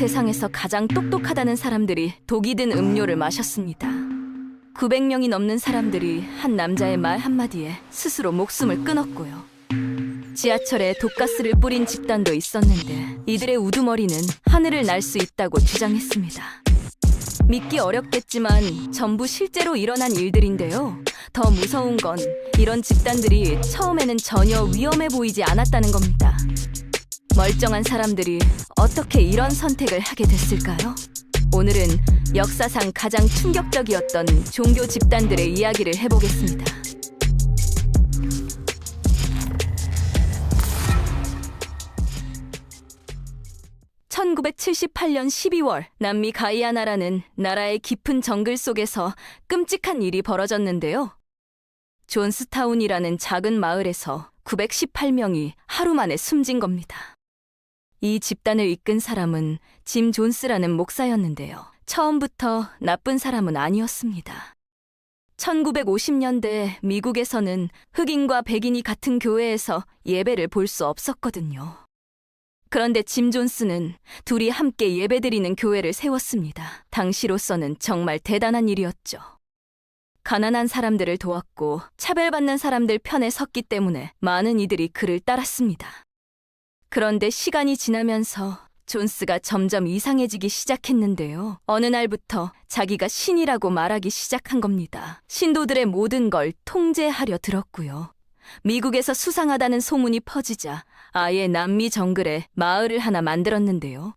세상에서 가장 똑똑하다는 사람들이 독이 든 음료를 마셨습니다. 900명이 넘는 사람들이 한 남자의 말 한마디에 스스로 목숨을 끊었고요. 지하철에 독가스를 뿌린 집단도 있었는데 이들의 우두머리는 하늘을 날 수 있다고 주장했습니다. 믿기 어렵겠지만 전부 실제로 일어난 일들인데요. 더 무서운 건 이런 집단들이 처음에는 전혀 위험해 보이지 않았다는 겁니다. 멀쩡한 사람들이 어떻게 이런 선택을 하게 됐을까요? 오늘은 역사상 가장 충격적이었던 종교 집단들의 이야기를 해보겠습니다. (1978년 12월) 남미 가이아나라는 나라의 깊은 정글 속에서 끔찍한 일이 벌어졌는데요. 존스타운이라는 작은 마을에서 918명이 하루 만에 숨진 겁니다. 이 집단을 이끈 사람은 짐 존스라는 목사였는데요. 처음부터 나쁜 사람은 아니었습니다. 1950년대 미국에서는 흑인과 백인이 같은 교회에서 예배를 볼 수 없었거든요. 그런데 짐 존스는 둘이 함께 예배드리는 교회를 세웠습니다. 당시로서는 정말 대단한 일이었죠. 가난한 사람들을 도왔고 차별받는 사람들 편에 섰기 때문에 많은 이들이 그를 따랐습니다. 그런데 시간이 지나면서 존스가 점점 이상해지기 시작했는데요. 어느 날부터 자기가 신이라고 말하기 시작한 겁니다. 신도들의 모든 걸 통제하려 들었고요. 미국에서 수상하다는 소문이 퍼지자 아예 남미 정글에 마을을 하나 만들었는데요.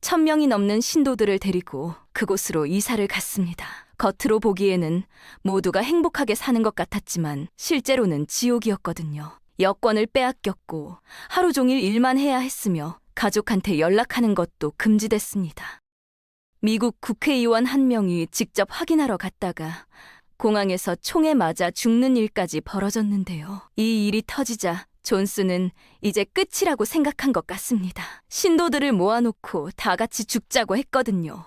천 명이 넘는 신도들을 데리고 그곳으로 이사를 갔습니다. 겉으로 보기에는 모두가 행복하게 사는 것 같았지만 실제로는 지옥이었거든요. 여권을 빼앗겼고 하루 종일 일만 해야 했으며 가족한테 연락하는 것도 금지됐습니다. 미국 국회의원 한 명이 직접 확인하러 갔다가 공항에서 총에 맞아 죽는 일까지 벌어졌는데요. 이 일이 터지자 존스는 이제 끝이라고 생각한 것 같습니다. 신도들을 모아놓고 다 같이 죽자고 했거든요.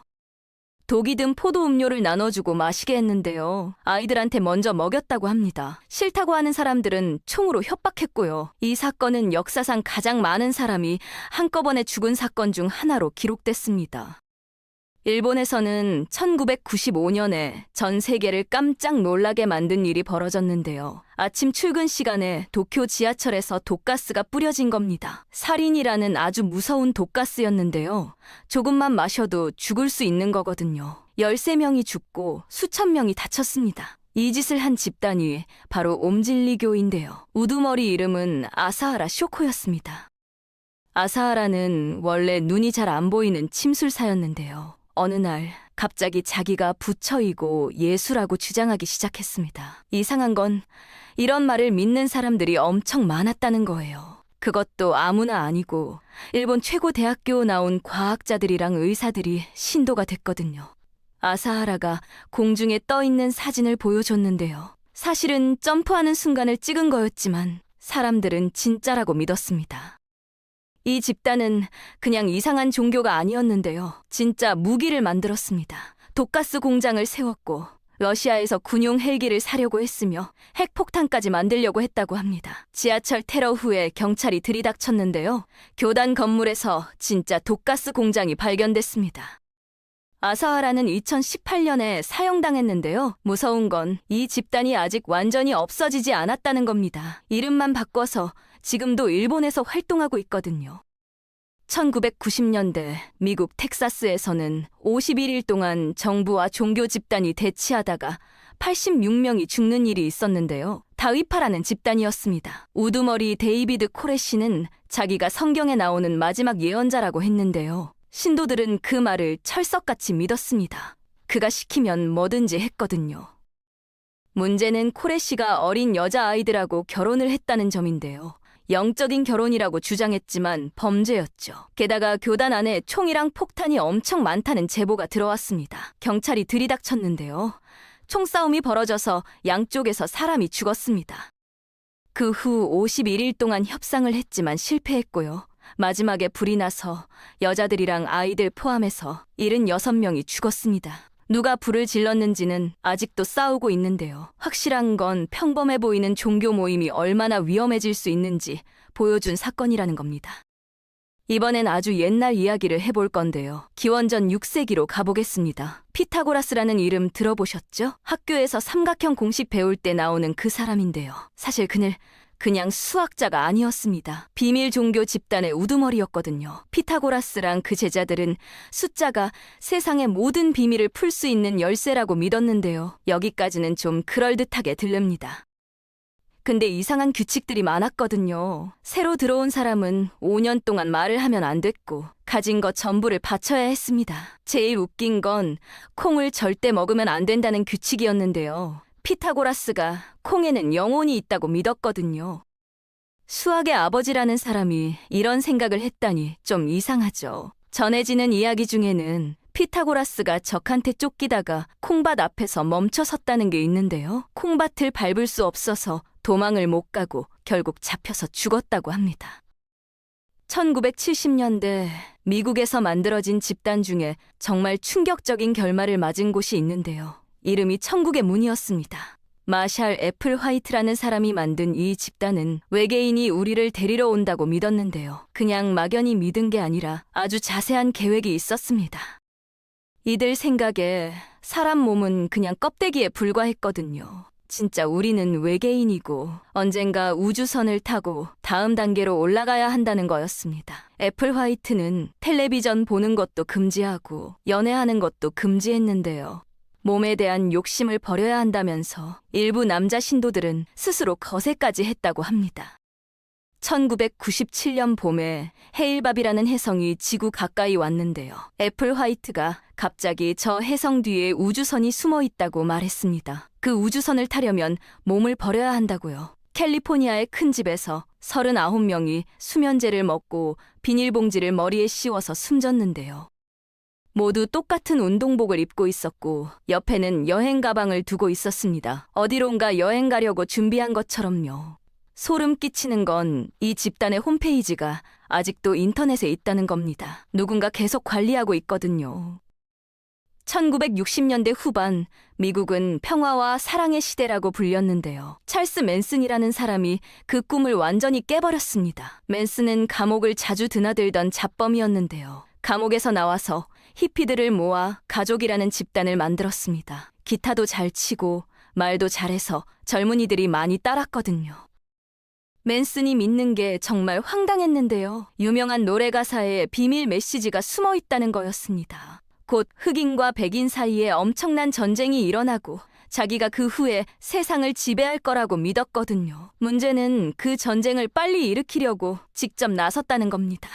독이 든 포도 음료를 나눠주고 마시게 했는데요. 아이들한테 먼저 먹였다고 합니다. 싫다고 하는 사람들은 총으로 협박했고요. 이 사건은 역사상 가장 많은 사람이 한꺼번에 죽은 사건 중 하나로 기록됐습니다. 일본에서는 1995년에 전 세계를 깜짝 놀라게 만든 일이 벌어졌는데요. 아침 출근 시간에 도쿄 지하철에서 독가스가 뿌려진 겁니다. 살인이라는 아주 무서운 독가스였는데요. 조금만 마셔도 죽을 수 있는 거거든요. 13명이 죽고 수천 명이 다쳤습니다. 이 짓을 한 집단이 바로 옴질리교인데요. 우두머리 이름은 아사하라 쇼코였습니다. 아사하라는 원래 눈이 잘 안 보이는 침술사였는데요. 어느 날 갑자기 자기가 부처이고 예수라고 주장하기 시작했습니다. 이상한 건 이런 말을 믿는 사람들이 엄청 많았다는 거예요. 그것도 아무나 아니고 일본 최고 대학교 나온 과학자들이랑 의사들이 신도가 됐거든요. 아사하라가 공중에 떠 있는 사진을 보여줬는데요. 사실은 점프하는 순간을 찍은 거였지만 사람들은 진짜라고 믿었습니다. 이 집단은 그냥 이상한 종교가 아니었는데요. 진짜 무기를 만들었습니다. 독가스 공장을 세웠고 러시아에서 군용 헬기를 사려고 했으며 핵폭탄까지 만들려고 했다고 합니다. 지하철 테러 후에 경찰이 들이닥쳤는데요. 교단 건물에서 진짜 독가스 공장이 발견됐습니다. 아사하라는 2018년에 사형당했는데요. 무서운 건 이 집단이 아직 완전히 없어지지 않았다는 겁니다. 이름만 바꿔서 지금도 일본에서 활동하고 있거든요. 1990년대 미국 텍사스에서는 51일 동안 정부와 종교 집단이 대치하다가 86명이 죽는 일이 있었는데요. 다위파라는 집단이었습니다. 우두머리 데이비드 코레시는 자기가 성경에 나오는 마지막 예언자라고 했는데요. 신도들은 그 말을 철석같이 믿었습니다. 그가 시키면 뭐든지 했거든요. 문제는 코레시가 어린 여자아이들하고 결혼을 했다는 점인데요. 영적인 결혼이라고 주장했지만 범죄였죠. 게다가 교단 안에 총이랑 폭탄이 엄청 많다는 제보가 들어왔습니다. 경찰이 들이닥쳤는데요. 총싸움이 벌어져서 양쪽에서 사람이 죽었습니다. 그 후 51일 동안 협상을 했지만 실패했고요. 마지막에 불이 나서 여자들이랑 아이들 포함해서 76명이 죽었습니다. 누가 불을 질렀는지는 아직도 싸우고 있는데요. 확실한 건 평범해 보이는 종교 모임이 얼마나 위험해질 수 있는지 보여준 사건이라는 겁니다. 이번엔 아주 옛날 이야기를 해볼 건데요. 기원전 6세기로 가보겠습니다. 피타고라스라는 이름 들어보셨죠? 학교에서 삼각형 공식 배울 때 나오는 그 사람인데요. 사실 그는 그냥 수학자가 아니었습니다. 비밀 종교 집단의 우두머리였거든요. 피타고라스랑 그 제자들은 숫자가 세상의 모든 비밀을 풀 수 있는 열쇠라고 믿었는데요. 여기까지는 좀 그럴듯하게 들립니다. 근데 이상한 규칙들이 많았거든요. 새로 들어온 사람은 5년 동안 말을 하면 안 됐고, 가진 것 전부를 바쳐야 했습니다. 제일 웃긴 건 콩을 절대 먹으면 안 된다는 규칙이었는데요. 피타고라스가 콩에는 영혼이 있다고 믿었거든요. 수학의 아버지라는 사람이 이런 생각을 했다니 좀 이상하죠. 전해지는 이야기 중에는 피타고라스가 적한테 쫓기다가 콩밭 앞에서 멈춰 섰다는 게 있는데요. 콩밭을 밟을 수 없어서 도망을 못 가고 결국 잡혀서 죽었다고 합니다. 1970년대 미국에서 만들어진 집단 중에 정말 충격적인 결말을 맞은 곳이 있는데요. 이름이 천국의 문이었습니다. 마샬 애플 화이트라는 사람이 만든 이 집단은 외계인이 우리를 데리러 온다고 믿었는데요. 그냥 막연히 믿은 게 아니라 아주 자세한 계획이 있었습니다. 이들 생각에 사람 몸은 그냥 껍데기에 불과했거든요. 진짜 우리는 외계인이고 언젠가 우주선을 타고 다음 단계로 올라가야 한다는 거였습니다. 애플 화이트는 텔레비전 보는 것도 금지하고 연애하는 것도 금지했는데요. 몸에 대한 욕심을 버려야 한다면서 일부 남자 신도들은 스스로 거세까지 했다고 합니다. 1997년 봄에 헤일밥이라는 혜성이 지구 가까이 왔는데요. 애플 화이트가 갑자기 저 혜성 뒤에 우주선이 숨어 있다고 말했습니다. 그 우주선을 타려면 몸을 버려야 한다고요. 캘리포니아의 큰 집에서 39명이 수면제를 먹고 비닐봉지를 머리에 씌워서 숨졌는데요. 모두 똑같은 운동복을 입고 있었고 옆에는 여행 가방을 두고 있었습니다. 어디론가 여행 가려고 준비한 것처럼요. 소름 끼치는 건 이 집단의 홈페이지가 아직도 인터넷에 있다는 겁니다. 누군가 계속 관리하고 있거든요. 1960년대 후반 미국은 평화와 사랑의 시대라고 불렸는데요. 찰스 맨슨이라는 사람이 그 꿈을 완전히 깨버렸습니다. 맨슨은 감옥을 자주 드나들던 잡범이었는데요. 감옥에서 나와서 히피들을 모아 가족이라는 집단을 만들었습니다. 기타도 잘 치고 말도 잘해서 젊은이들이 많이 따랐거든요. 맨슨이 믿는 게 정말 황당했는데요. 유명한 노래 가사에 비밀 메시지가 숨어 있다는 거였습니다. 곧 흑인과 백인 사이에 엄청난 전쟁이 일어나고 자기가 그 후에 세상을 지배할 거라고 믿었거든요. 문제는 그 전쟁을 빨리 일으키려고 직접 나섰다는 겁니다.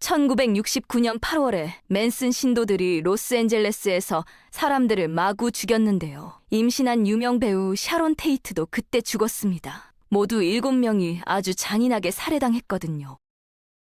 1969년 8월에 맨슨 신도들이 로스앤젤레스에서 사람들을 마구 죽였는데요. 임신한 유명 배우 샤론 테이트도 그때 죽었습니다. 모두 7명이 아주 잔인하게 살해당했거든요.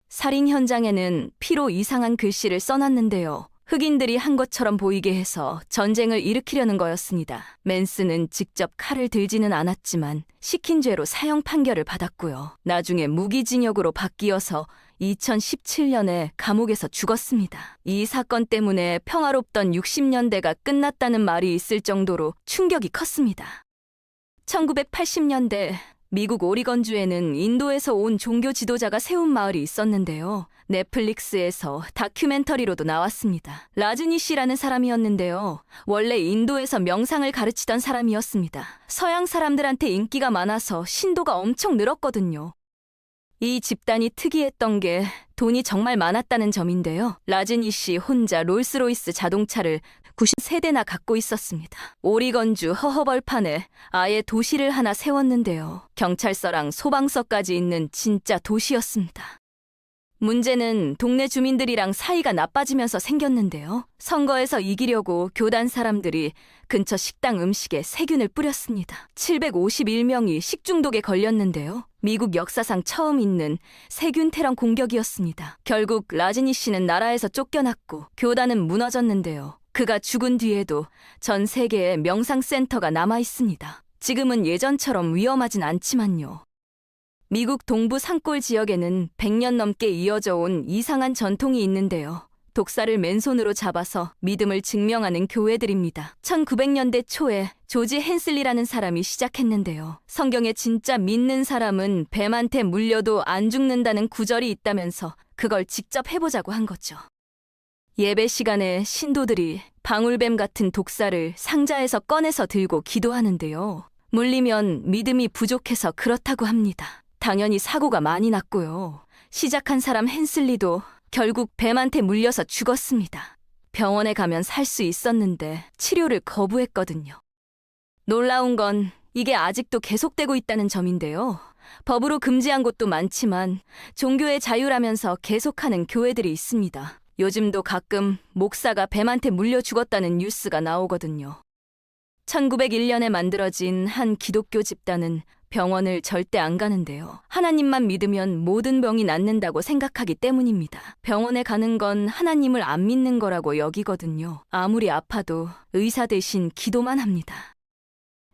살인 현장에는 피로 이상한 글씨를 써놨는데요. 흑인들이 한 것처럼 보이게 해서 전쟁을 일으키려는 거였습니다. 맨스는 직접 칼을 들지는 않았지만 시킨 죄로 사형 판결을 받았고요. 나중에 무기징역으로 바뀌어서 2017년에 감옥에서 죽었습니다. 이 사건 때문에 평화롭던 60년대가 끝났다는 말이 있을 정도로 충격이 컸습니다. 1980년대 미국 오리건주에는 인도에서 온 종교 지도자가 세운 마을이 있었는데요. 넷플릭스에서 다큐멘터리로도 나왔습니다. 라즈니 씨라는 사람이었는데요. 원래 인도에서 명상을 가르치던 사람이었습니다. 서양 사람들한테 인기가 많아서 신도가 엄청 늘었거든요. 이 집단이 특이했던 게 돈이 정말 많았다는 점인데요. 라즈니 씨 혼자 롤스로이스 자동차를 90세대나 갖고 있었습니다. 오리건주 허허벌판에 아예 도시를 하나 세웠는데요. 경찰서랑 소방서까지 있는 진짜 도시였습니다. 문제는 동네 주민들이랑 사이가 나빠지면서 생겼는데요. 선거에서 이기려고 교단 사람들이 근처 식당 음식에 세균을 뿌렸습니다. 751명이 식중독에 걸렸는데요. 미국 역사상 처음 있는 세균 테러 공격이었습니다. 결국 라지니 씨는 나라에서 쫓겨났고 교단은 무너졌는데요. 그가 죽은 뒤에도 전 세계에 명상센터가 남아 있습니다. 지금은 예전처럼 위험하진 않지만요. 미국 동부 산골 지역에는 100년 넘게 이어져 온 이상한 전통이 있는데요. 독사를 맨손으로 잡아서 믿음을 증명하는 교회들입니다. 1900년대 초에 조지 헨슬리라는 사람이 시작했는데요. 성경에 진짜 믿는 사람은 뱀한테 물려도 안 죽는다는 구절이 있다면서 그걸 직접 해보자고 한 거죠. 예배 시간에 신도들이 방울뱀 같은 독사를 상자에서 꺼내서 들고 기도하는데요. 물리면 믿음이 부족해서 그렇다고 합니다. 당연히 사고가 많이 났고요. 시작한 사람 헨슬리도 결국 뱀한테 물려서 죽었습니다. 병원에 가면 살 수 있었는데 치료를 거부했거든요. 놀라운 건 이게 아직도 계속되고 있다는 점인데요. 법으로 금지한 곳도 많지만 종교의 자유라면서 계속하는 교회들이 있습니다. 요즘도 가끔 목사가 뱀한테 물려 죽었다는 뉴스가 나오거든요. 1901년에 만들어진 한 기독교 집단은 병원을 절대 안 가는데요. 하나님만 믿으면 모든 병이 낫는다고 생각하기 때문입니다. 병원에 가는 건 하나님을 안 믿는 거라고 여기거든요. 아무리 아파도 의사 대신 기도만 합니다.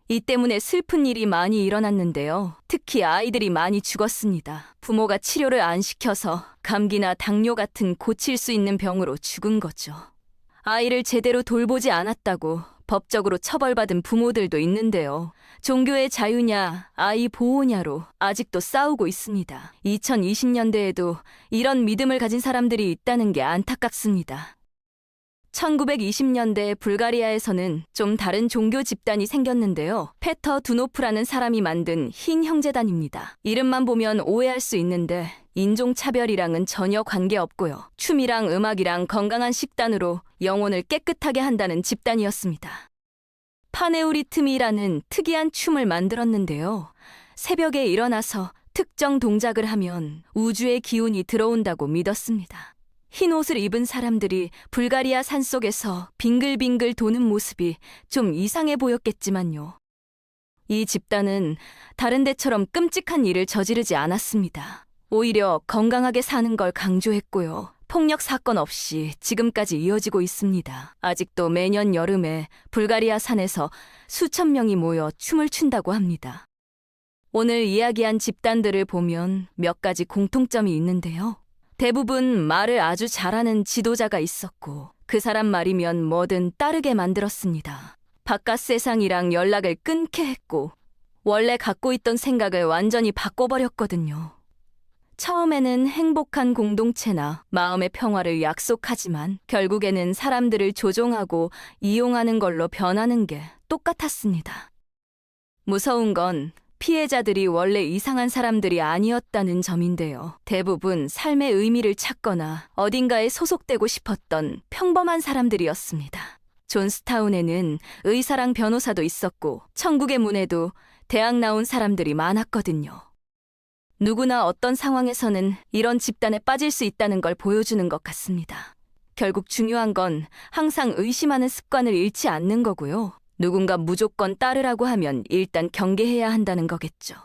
이 때문에 슬픈 일이 많이 일어났는데요. 특히 아이들이 많이 죽었습니다. 부모가 치료를 안 시켜서 감기나 당뇨 같은 고칠 수 있는 병으로 죽은 거죠. 아이를 제대로 돌보지 않았다고 법적으로 처벌받은 부모들도 있는데요. 종교의 자유냐, 아이 보호냐로 아직도 싸우고 있습니다. 2020년대에도 이런 믿음을 가진 사람들이 있다는 게 안타깝습니다. 1920년대 불가리아에서는 좀 다른 종교 집단이 생겼는데요. 페터 두노프라는 사람이 만든 흰 형제단입니다. 이름만 보면 오해할 수 있는데 인종차별이랑은 전혀 관계없고요. 춤이랑 음악이랑 건강한 식단으로 영혼을 깨끗하게 한다는 집단이었습니다. 파네우리트미라는 특이한 춤을 만들었는데요. 새벽에 일어나서 특정 동작을 하면 우주의 기운이 들어온다고 믿었습니다. 흰 옷을 입은 사람들이 불가리아 산 속에서 빙글빙글 도는 모습이 좀 이상해 보였겠지만요. 이 집단은 다른 데처럼 끔찍한 일을 저지르지 않았습니다. 오히려 건강하게 사는 걸 강조했고요. 폭력 사건 없이 지금까지 이어지고 있습니다. 아직도 매년 여름에 불가리아 산에서 수천 명이 모여 춤을 춘다고 합니다. 오늘 이야기한 집단들을 보면 몇 가지 공통점이 있는데요. 대부분 말을 아주 잘하는 지도자가 있었고 그 사람 말이면 뭐든 따르게 만들었습니다. 바깥 세상이랑 연락을 끊게 했고 원래 갖고 있던 생각을 완전히 바꿔버렸거든요. 처음에는 행복한 공동체나 마음의 평화를 약속하지만 결국에는 사람들을 조종하고 이용하는 걸로 변하는 게 똑같았습니다. 무서운 건 피해자들이 원래 이상한 사람들이 아니었다는 점인데요. 대부분 삶의 의미를 찾거나 어딘가에 소속되고 싶었던 평범한 사람들이었습니다. 존스타운에는 의사랑 변호사도 있었고 천국의 문에도 대학 나온 사람들이 많았거든요. 누구나 어떤 상황에서는 이런 집단에 빠질 수 있다는 걸 보여주는 것 같습니다. 결국 중요한 건 항상 의심하는 습관을 잃지 않는 거고요. 누군가 무조건 따르라고 하면 일단 경계해야 한다는 거겠죠.